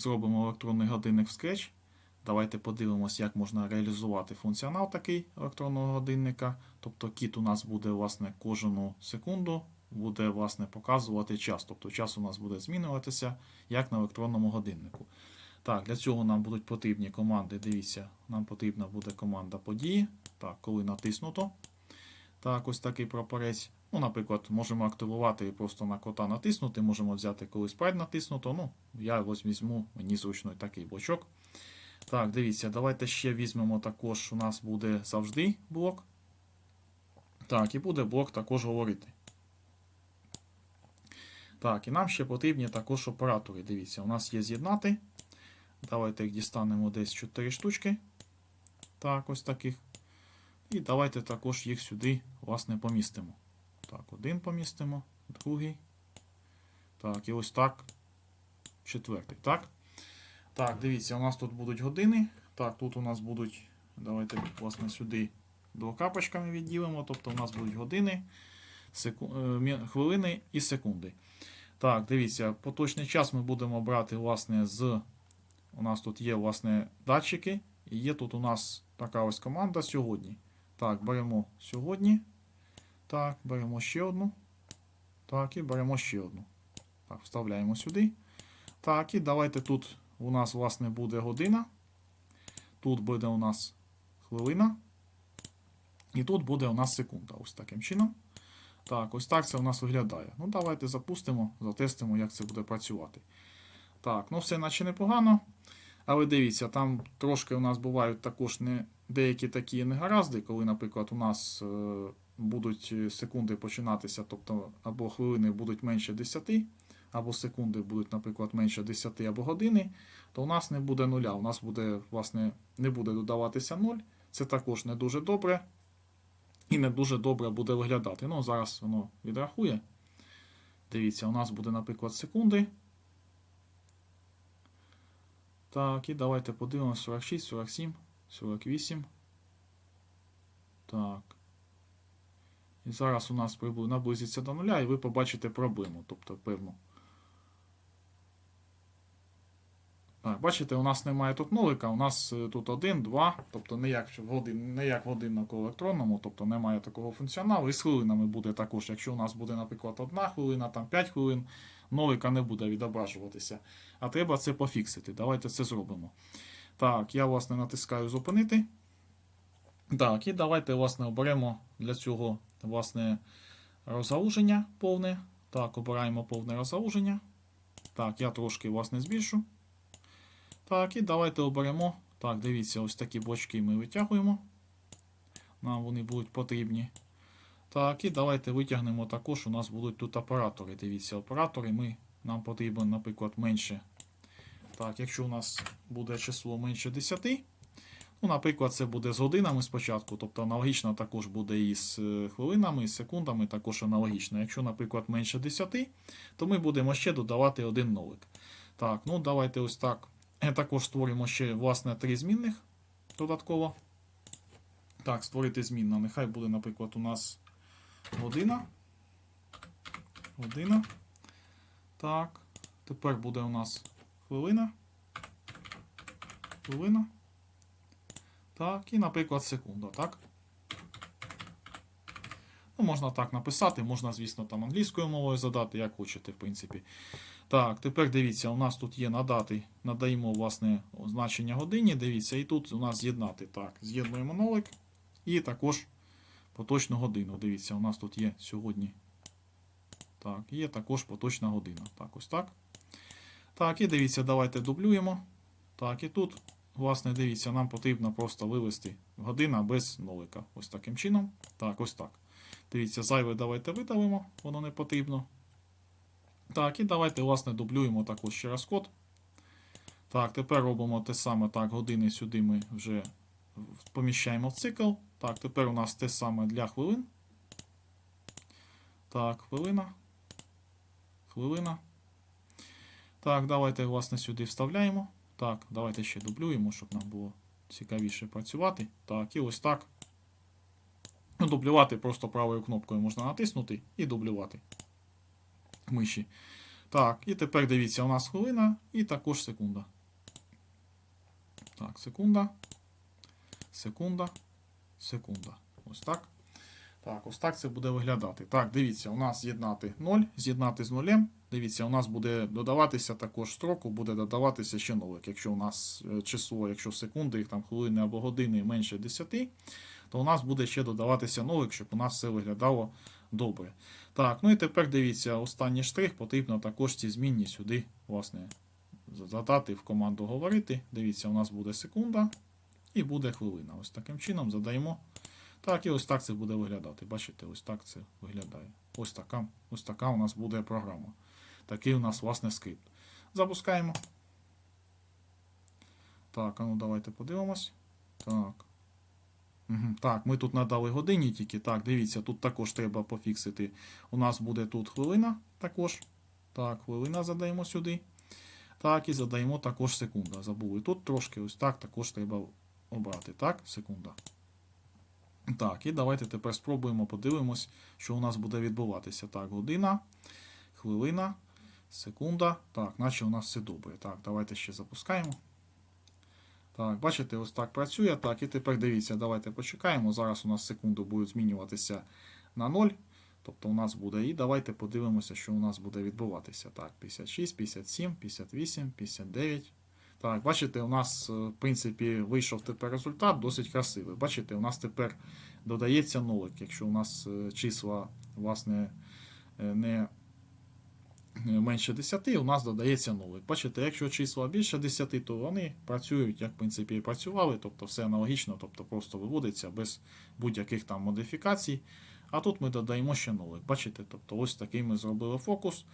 зробимо електронний годинник в Scratch. Давайте подивимося, як можна реалізувати функціонал такий електронного годинника. Тобто кіт у нас буде власне кожну секунду буде власне показувати час. Тобто час у нас буде змінюватися, як на електронному годиннику. Так, для цього нам будуть потрібні команди. Дивіться, нам потрібна буде команда події. Так, коли натиснуто. Так, ось такий прапорець. Ну, наприклад, можемо активувати і просто на кота натиснути. Можемо взяти коли спрайт натиснуто. Ну, я ось візьму, мені зручно такий блочок. Так, дивіться, давайте ще візьмемо також. У нас буде завжди блок. Так, і буде блок також говорити. Так, і нам ще потрібні також оператори. Дивіться, у нас є з'єднати. Давайте їх дістанемо десь 4 штучки. Так, ось таких. І давайте також їх сюди, власне, помістимо. Так, один помістимо, другий. Так, і ось так. Четвертий. Так. Так, дивіться, у нас тут будуть години. Так, тут у нас будуть. Давайте, власне, сюди двокапочками відділимо. Тобто у нас будуть години, секу... е, хвилини і секунди. Так, дивіться, поточний час ми будемо брати, власне, з. У нас тут є, власне, датчики. І є тут у нас така ось команда сьогодні. Так, беремо сьогодні. Так, беремо ще одну. Так, і беремо ще одну. Так, вставляємо сюди. Так, і давайте тут у нас, власне, буде година. Тут буде у нас хвилина. І тут буде у нас секунда. Ось таким чином. Так, ось так це у нас виглядає. Ну, давайте запустимо, затестимо, як це буде працювати. Так, ну все наче непогано. Але дивіться, там трошки у нас бувають також не, деякі такі негаразди, коли, наприклад, у нас е, будуть секунди починатися, тобто або хвилини будуть менше 10, або секунди будуть, наприклад, менше 10 або години, то у нас не буде нуля. У нас буде, власне, не буде додаватися 0. Це також не дуже добре. І не дуже добре буде виглядати. Ну, зараз воно відрахує. Дивіться, у нас буде, наприклад, секунди. Так, і давайте подивимося 46, 47, 48. Так. І зараз у нас наблизиться до нуля, і ви побачите проблему, тобто певну. Бачите, у нас немає тут нолика, у нас е, тут 1, 2, тобто не як в годин, не як в годиннику електронному, тобто немає такого функціоналу. І з хвилинами буде також. Якщо у нас буде, наприклад, 1 хвилина, там 5 хвилин, нолика не буде відображуватися. А треба це пофіксити. Давайте це зробимо. Так, я, власне, натискаю зупинити. Так, і давайте, власне, оберемо для цього, власне, розгалуження повне. Так, обираємо повне розгалуження. Так, я трошки, власне, збільшу. Так, і давайте оберемо. Так, дивіться, ось такі блочки ми витягуємо. Нам вони будуть потрібні. Так, і давайте витягнемо також. У нас будуть тут оператори. Дивіться, оператори ми, нам потрібен, наприклад, менше. Так, якщо у нас буде число менше 10, ну, наприклад, це буде з годинами спочатку, тобто аналогічно також буде і з е, хвилинами, і з секундами, також аналогічно. Якщо, наприклад, менше 10, то ми будемо ще додавати один нолик. Так, ну давайте ось так. Е, Також створимо ще, власне, три змінних додатково. Так, створити змінна. Нехай буде, наприклад, у нас година. Година. Так. Тепер буде у нас хвилина. Хвилина. Так, і, наприклад, секунда, так? Ну, можна так написати, можна, звісно, там англійською мовою задати, як хочете, в принципі. Так, тепер дивіться, у нас тут є надати, надаємо власне значення годині. Дивіться, і тут у нас з'єднати. Так, з'єднуємо нолик. І також поточну годину. Дивіться, у нас тут є сьогодні. Так, є також поточна година. Так, ось так. Так, і дивіться, давайте дублюємо. Так, і тут, власне, дивіться, нам потрібно просто вивести година без нолика. Ось таким чином. Так, ось так. Дивіться, зайве давайте видалимо, воно не потрібно. Так, і давайте, власне, дублюємо також ще раз код. Так, тепер робимо те саме. Так, години сюди ми вже поміщаємо в цикл. Так, тепер у нас те саме для хвилин. Так, хвилина. Хвилина. Так, давайте, власне, сюди вставляємо. Так, давайте ще дублюємо, щоб нам було цікавіше працювати. Так, і ось так. Ну, дублювати просто правою кнопкою можна натиснути і дублювати миші. Так, і тепер дивіться, у нас хвилина і також секунда. Так, секунда. Секунда. Секунда. Ось так. Так, ось так це буде виглядати. Так, дивіться, у нас з'єднати 0, з'єднати з нулем. Дивіться, у нас буде додаватися також строку, буде додаватися ще нолик. Якщо у нас е, число, якщо секунди, їх там хвилини або години менше 10, то у нас буде ще додаватися нолик, щоб у нас все виглядало добре. Так, ну і тепер дивіться, останній штрих потрібно також ці змінні сюди, власне, задати в команду говорити. Дивіться, у нас буде секунда і буде хвилина. Ось таким чином задаємо. Так, і ось так це буде виглядати. Бачите, ось так це виглядає. Ось така, ось така у нас буде програма. Такий у нас, власне, скрипт. Запускаємо. Так, а ну давайте подивимось. Так. Угу. Так, ми тут надали годині тільки. Так, дивіться, тут також треба пофіксити. У нас буде тут хвилина також. Так, хвилина задаємо сюди. Так, і задаємо також секунда. Забули. Тут трошки ось так також треба обрати. Так, секунда. Так, і давайте тепер спробуємо, подивимось, що у нас буде відбуватися. Так, година, хвилина, секунда. Так, наче у нас все добре. Так, давайте ще запускаємо. Так, бачите, ось так працює. Так, і тепер дивіться, давайте почекаємо. Зараз у нас секунду будуть змінюватися на 0. Тобто у нас буде. І давайте подивимося, що у нас буде відбуватися. Так, 56, 57, 58, 59. Так, бачите, у нас, е, в принципі, вийшов тепер результат досить красивий. Бачите, у нас тепер додається нолик. Якщо у нас е, числа, власне, е, не менше 10, у нас додається нолик. Бачите, якщо числа більше 10, то вони працюють, як в принципі і працювали, тобто все аналогічно, тобто просто виводиться без будь-яких там модифікацій. А тут ми додаємо ще нолик. Бачите, тобто ось такий ми зробили фокус.